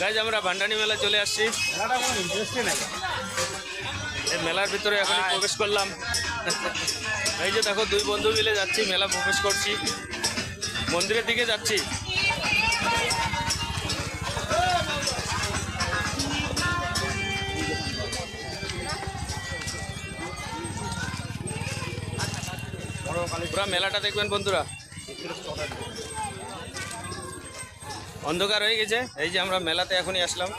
Guys আমরা ভান্ডানি মেলা চলে আসছি। এই মেলার ভিতরে এখন প্রবেশ করলাম। এই যে দেখো দুই বন্ধু মিলে যাচ্ছি মেলা প্রবেশ করছি। মন্দিরের দিকে যাচ্ছি। পুরা মেলাটা দেখবেন বন্ধুরা। অন্ধকার হয়ে গেছে। এই যে আমরা মেলাতে এখনই আসলাম।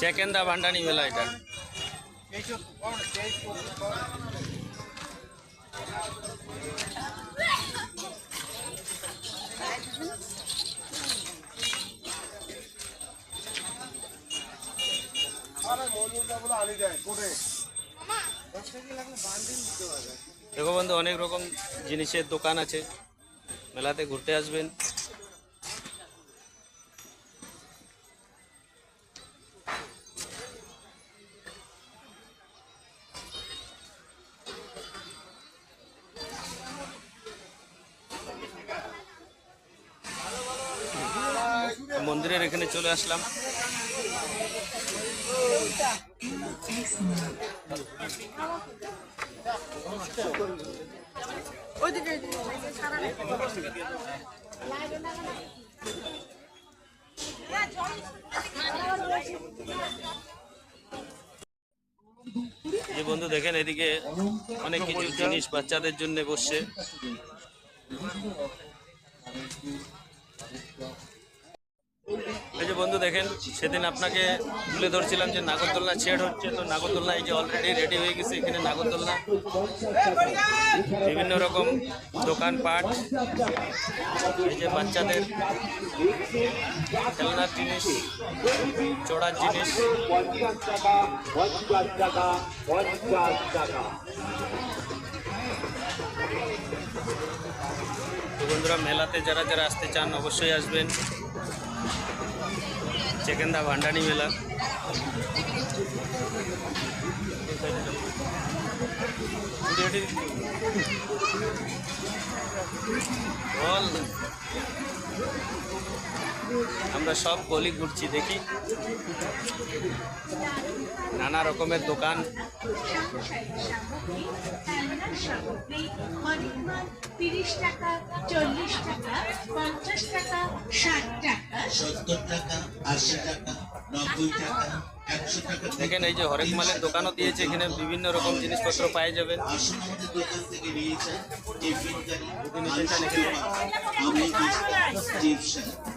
চেকেন্দা ভান্ডানি মেলা এটা। দেখো বন্ধু, অনেক রকম জিনিসের দোকান আছে। মেলাতে ঘুরতে আসবেন। মন্দিরের এখানে চলে আসলাম। যে বন্ধু দেখেন এদিকে অনেক কিছু জিনিস বাচ্চাদের জন্য বসছে। এই যে বন্ধু দেখেন, সেদিন আপনাকে তুলে ধরছিলাম যে নাগরদোলনা ছেড় হচ্ছে, তো নাগরদোলনা এই যে অলরেডি রেডি হয়ে গেছে এখানে নাগরদোলনা। বিভিন্ন রকম দোকানপাট, এই যে বাচ্চাদের খেলনার জিনিস চড়ার জিনিস। বন্ধুরা, মেলাতে যারা যারা আসতে চান অবশ্যই আসবেন। চেকেন্দা ভান্ডানি মেলা বল আমরা সব গলি ঘুরছি, দেখি। নানা রকমের দোকান। টাকা টাকা টাকা টাকা। সত্তর টাকা আশি টাকা নব্বই টাকা একশো টাকা দেখেন এই যে হরেক মালের দোকানও দিয়েছে এখানে বিভিন্ন রকম জিনিসপত্র পাওয়া যাবে। আসুন আমাদের দোকান থেকে নিয়ে যান টিফিন গাড়ি এখানে।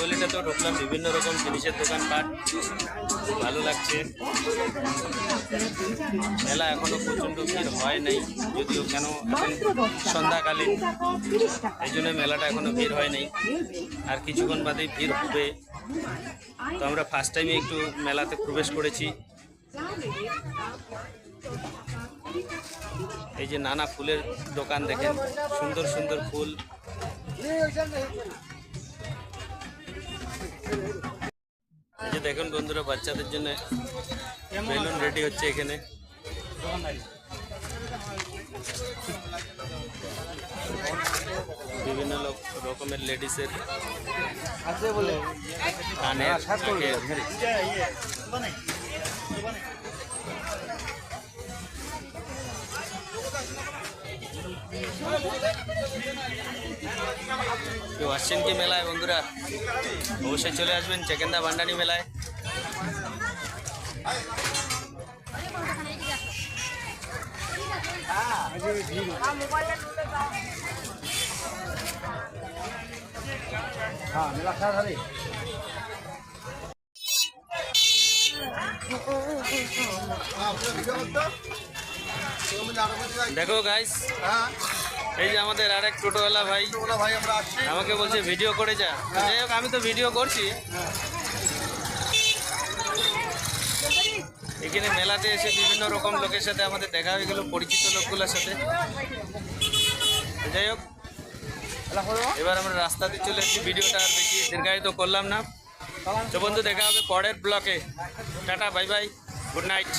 গলিটা তো ঢুকলাম, বিভিন্ন রকম জিনিসের দোকানপাট ভালো লাগছে। মেলা এখনও প্রচণ্ড ভিড় হয় নাই, যদিও কেন সন্ধ্যাকালীন, এই জন্য মেলাটা এখনও ভিড় হয় নাই। আর কিছুক্ষণ বাদেই ভিড় হবে। তো আমরা ফার্স্ট টাইমে একটু মেলাতে প্রবেশ করেছি। এই যে নানা ফুলের দোকান দেখেন, সুন্দর সুন্দর ফুল। এই যে দেখুন বন্ধুরা বাচ্চাদের জন্য বেলুন রেডি হচ্ছে এখানে। বিভিন্ন লোক- রকমের লেডিসের কানের কেউ আসছেন কি মেলায় বন্ধুরা অবশ্যই চলে আসবেন চেকেন্দা ভান্ডানি মেলায় হ্যাঁ মেলা খেলা খালি দেখো গাইস এই যে আমাদের আরেক টোটোওয়ালা ভাই। ভাই আমরা আসছি। আমাকে বলছে ভিডিও করে যা। যাই হোক আমি তো ভিডিও করছি। এখানে মেলাতে এসে বিভিন্ন রকম লোকের সাথে আমাদের দেখা হয়ে গেল পরিচিত লোকগুলোর সাথে। যাই হোক এবার আমরা রাস্তাতে চলে এসেছি। ভিডিওটা আর বেশি দীর্ঘায়িত করলাম না। তো বন্ধু দেখা হবে পরের ব্লকে। Tata bye bye. Good night.